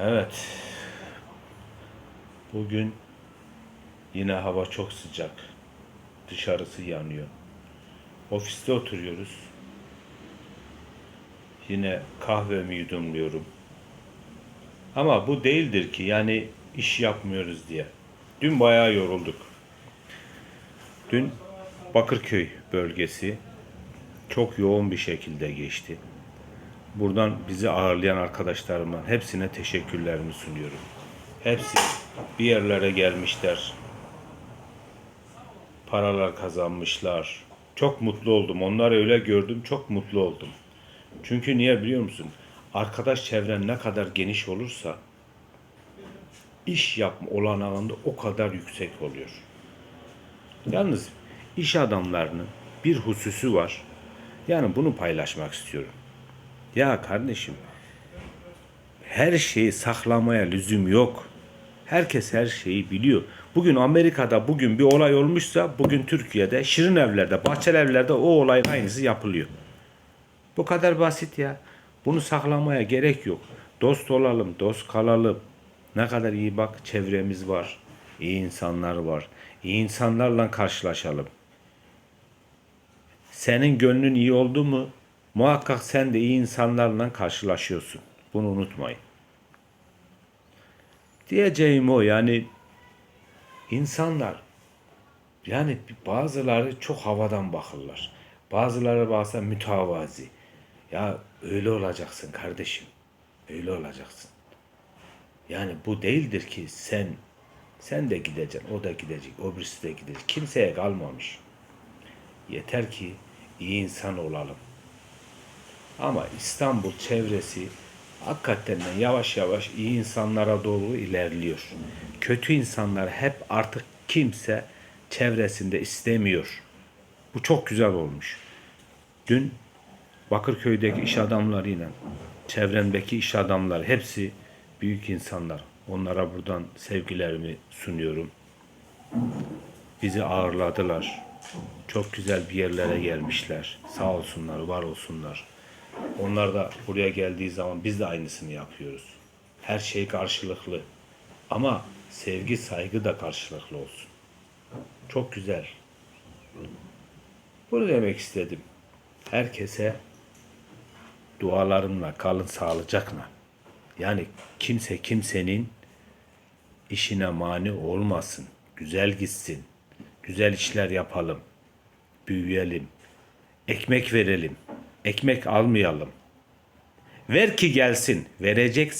Evet. Bugün yine hava çok sıcak. Dışarısı yanıyor. Ofiste oturuyoruz. Yine kahvemi yudumluyorum. Ama bu değildir ki yani iş yapmıyoruz diye. Dün bayağı yorulduk. Dün Bakırköy bölgesi çok yoğun bir şekilde geçti. Buradan bizi ağırlayan arkadaşlarımın hepsine teşekkürlerimi sunuyorum. Hepsi bir yerlere gelmişler. Paralar kazanmışlar. Çok mutlu oldum. Onları öyle gördüm. Çok mutlu oldum. Çünkü niye biliyor musun? Arkadaş çevren ne kadar geniş olursa iş yapma olanağında o kadar yüksek oluyor. Yalnız iş adamlarının bir hususu var. Yani bunu paylaşmak istiyorum. Ya kardeşim her şeyi saklamaya lüzum yok. Herkes her şeyi biliyor. Bugün Amerika'da bugün bir olay olmuşsa bugün Türkiye'de Şirin evlerde, bahçeli evlerde o olayın aynısı yapılıyor. Bu kadar basit ya. Bunu saklamaya gerek yok. Dost olalım, dost kalalım. Ne kadar iyi bak çevremiz var. İyi insanlar var. İyi insanlarla karşılaşalım. Senin gönlün iyi oldu mu muhakkak sen de iyi insanlarla karşılaşıyorsun. Bunu unutmayın. Diyeceğim o yani insanlar yani bazıları çok havadan bakırlar. Bazıları bazen mütevazi. Ya öyle olacaksın kardeşim. Öyle olacaksın. Yani bu değildir ki sen sen de gideceksin, o da gidecek, o birisi de gidecek. Kimseye kalmamış. Yeter ki iyi insan olalım. Ama İstanbul çevresi hakikaten de yavaş yavaş iyi insanlara doğru ilerliyor. Kötü insanlar hep artık kimse çevresinde istemiyor. Bu çok güzel olmuş. Dün Bakırköy'deki iş adamlarıyla çevremdeki iş adamları hepsi büyük insanlar. Onlara buradan sevgilerimi sunuyorum. Bizi ağırladılar. Çok güzel bir yerlere gelmişler. Sağ olsunlar, var olsunlar. Onlar da buraya geldiği zaman biz de aynısını yapıyoruz. Her şey karşılıklı. Ama sevgi, saygı da karşılıklı olsun. Çok güzel. Bunu demek istedim. Herkese dualarımla kalın sağlıcakla. Yani kimse kimsenin işine mani olmasın. Güzel gitsin. Güzel işler yapalım. Büyüyelim. Ekmek verelim. Ekmek almayalım. Ver ki gelsin. Vereceksin.